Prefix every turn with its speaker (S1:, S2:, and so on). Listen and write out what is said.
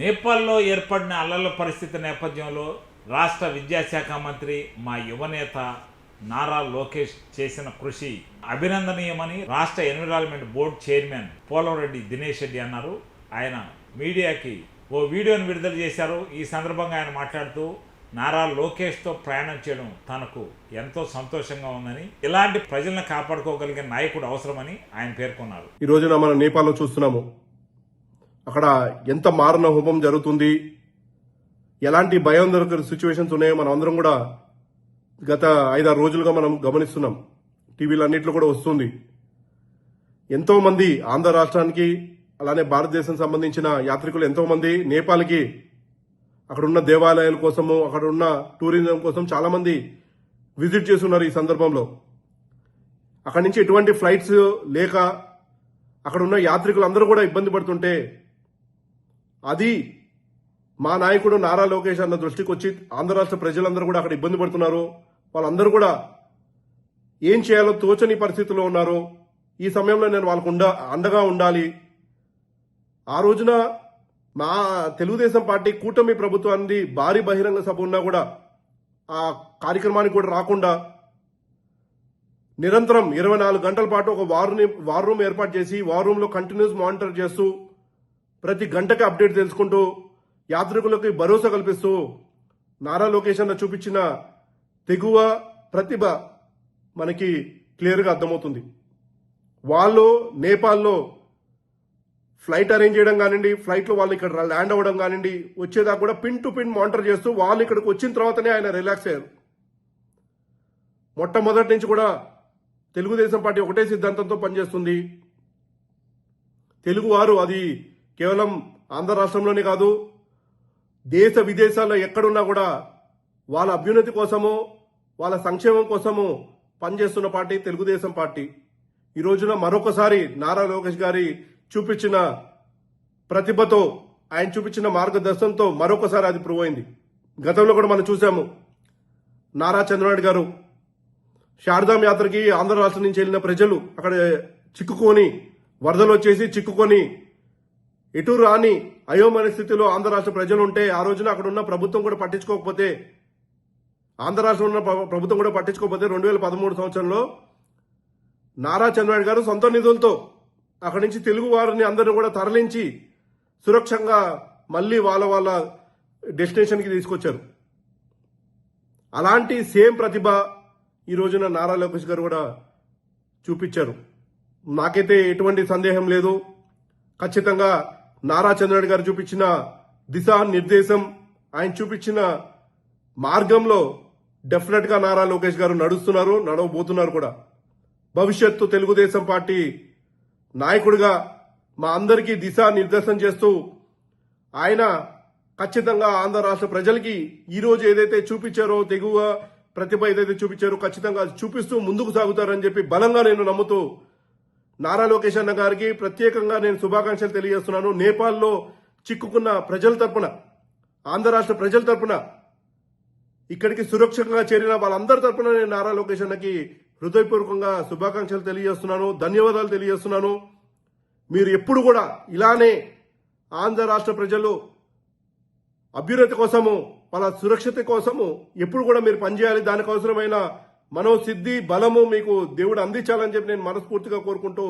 S1: నేపాల్లో ఏర్పడిన అల్లల పరిస్థితి నేపథ్యంలో రాష్ట్ర విద్యాశాఖ మంత్రి మా యువనేత నారా లోకేష్ చేసిన కృషి అభినందనీయమని రాష్ట్ర environment board chairman Polavareddy Dinesh Reddy అన్నారు. ఆయన మీడియాకి ఓ వీడియోను విడుదల చేశారు. ఈ సందర్భంగా ఆయన మాట్లాడుతూ నారా లోకేష్తో ప్రయాణం చేయడం తనకు ఎంతో సంతోషంగా ఉందని ఇలాంటి ప్రజలను కాపాడుకోగలిగే నాయకుడు అవసరమని ఆయన పేర్కొన్నారు.
S2: ఈ రోజున మనం నేపాల్లో చూస్తున్నాము. అక్కడ ఎంత మారణ హోమం జరుగుతుంది? ఎలాంటి భయాందోళన సిచ్యువేషన్స్ ఉన్నాయో మనం అందరం కూడా గత ఐదారు రోజులుగా మనం గమనిస్తున్నాం. టీవీలు అన్నింటిలో కూడా వస్తుంది. ఎంతో మంది ఆంధ్ర రాష్ట్రానికి అలానే భారతదేశం సంబంధించిన యాత్రికులు ఎంతో మంది నేపాల్కి అక్కడ ఉన్న దేవాలయాల కోసము అక్కడ ఉన్న టూరిజం కోసం చాలా మంది విజిట్ చేస్తున్నారు ఈ సందర్భంలో. అక్కడి నుంచి ఎటువంటి ఫ్లైట్స్ లేక అక్కడున్న యాత్రికులు అందరూ కూడా ఇబ్బంది పడుతుంటే అది మా నాయకుడు నారా లోకేష్ అన్న దృష్టికి వచ్చి ఆంధ్ర రాష్ట్ర ప్రజలందరూ కూడా అక్కడ ఇబ్బంది పడుతున్నారు. వాళ్ళందరూ కూడా ఏం చేయాలో తోచని పరిస్థితిలో ఉన్నారు. ఈ సమయంలో నేను వాళ్ళకు ఉండ అండగా ఉండాలి. ఆ రోజున మా తెలుగుదేశం పార్టీ కూటమి ప్రభుత్వాన్ని భారీ బహిరంగ సభ ఉన్నా కూడా ఆ కార్యక్రమానికి కూడా రాకుండా నిరంతరం ఇరవై నాలుగు గంటల పాటు ఒక వార్ వార్ రూమ్ ఏర్పాటు చేసి వార్ రూమ్లో కంటిన్యూస్ మానిటర్ చేస్తూ ప్రతి గంటకి అప్డేట్ తెలుసుకుంటూ యాత్రికులకి భరోసా కల్పిస్తూ నారా లోకేష్ అన్న చూపించిన తెగువ ప్రతిభ మనకి క్లియర్గా అర్థమవుతుంది. వాళ్ళు నేపాల్లో ఫ్లైట్ అరేంజ్ చేయడం కానివ్వండి ఫ్లైట్లో వాళ్ళు ఇక్కడ ల్యాండ్ అవ్వడం కానివ్వండి వచ్చేదాకా కూడా పిన్ టు పిన్ మానిటర్ చేస్తూ వాళ్ళు ఇక్కడికి వచ్చిన తర్వాతనే ఆయన రిలాక్స్ అయ్యారు. మొట్టమొదటి నుంచి కూడా తెలుగుదేశం పార్టీ ఒకటే సిద్ధాంతంతో పనిచేస్తుంది. తెలుగువారు అది కేవలం ఆంధ్ర రాష్ట్రంలోనే కాదు దేశ విదేశాల్లో ఎక్కడున్నా కూడా వాళ్ళ అభ్యున్నతి కోసము వాళ్ళ సంక్షేమం కోసము పనిచేస్తున్న పార్టీ తెలుగుదేశం పార్టీ. ఈ రోజున మరొకసారి నారా లోకేష్ గారి చూపించిన ప్రతిభతో ఆయన చూపించిన మార్గదర్శనంతో మరొకసారి అది ప్రూవ్ అయింది. గతంలో కూడా మనం చూసాము నారా చంద్రనాయుడు గారు శారదాం యాత్రకి ఆంధ్ర రాష్ట్రం నుంచి వెళ్ళిన ప్రజలు అక్కడ చిక్కుకొని వరదలు వచ్చేసి చిక్కుకొని ఎటు రాని అయోమయ స్థితిలో ఆంధ్ర రాష్ట్ర ప్రజలు ఉంటే ఆ రోజున అక్కడ ఉన్న ప్రభుత్వం కూడా పట్టించుకోకపోతే ఆంధ్ర రాష్ట్రంలో ఉన్న ప్ర- ప్రభుత్వం కూడా పట్టించుకోకపోతే రెండు వేల పదమూడు సంవత్సరంలో నారా చంద్రబాబు గారు సొంత నిధులతో అక్కడి నుంచి తెలుగు వారిని అందరిని కూడా తరలించి సురక్షంగా మళ్ళీ వాళ్ళ వాళ్ళ డెస్టినేషన్కి తీసుకొచ్చారు. అలాంటి సేమ్ ప్రతిభ ఈ రోజున నారా లోకేష్ గారు కూడా చూపించారు. నాకైతే ఎటువంటి సందేహం లేదు. ఖచ్చితంగా నారా చంద్రబాబు గారు చూపించిన దిశా నిర్దేశం ఆయన చూపించిన మార్గంలో డెఫినెట్గా నారా లోకేష్ గారు నడుస్తున్నారు నడవబోతున్నారు కూడా. భవిష్యత్తు తెలుగుదేశం పార్టీ నాయకుడిగా మా అందరికీ దిశా నిర్దేశం చేస్తూ ఆయన ఖచ్చితంగా ఆంధ్ర రాష్ట్ర ప్రజలకి ఈరోజు ఏదైతే చూపించారో తెగువ ప్రతిభ ఏదైతే చూపించారో ఖచ్చితంగా చూపిస్తూ ముందుకు సాగుతారని చెప్పి బలంగా నేను నమ్ముతూ నారా లోకేష్ అన్న గారికి ప్రత్యేకంగా నేను శుభాకాంక్షలు తెలియజేస్తున్నాను. నేపాల్లో చిక్కుకున్న ప్రజల తరపున ఆంధ్ర రాష్ట్ర ప్రజల తరపున ఇక్కడికి సురక్షితంగా చేరిన వాళ్ళందరి తరపున నేను నారా లోకేష్ అన్నకి హృదయపూర్వకంగా శుభాకాంక్షలు తెలియజేస్తున్నాను. ధన్యవాదాలు తెలియజేస్తున్నాను. మీరు ఎప్పుడు కూడా ఇలానే ఆంధ్ర రాష్ట్ర ప్రజలు అభ్యున్నతి కోసము వాళ్ళ సురక్షిత కోసము ఎప్పుడు కూడా మీరు పనిచేయాలి. దానికి అవసరమైన మనోసిద్ధి బలము మీకు దేవుడు అందించాలని చెప్పి నేను మనస్ఫూర్తిగా కోరుకుంటూ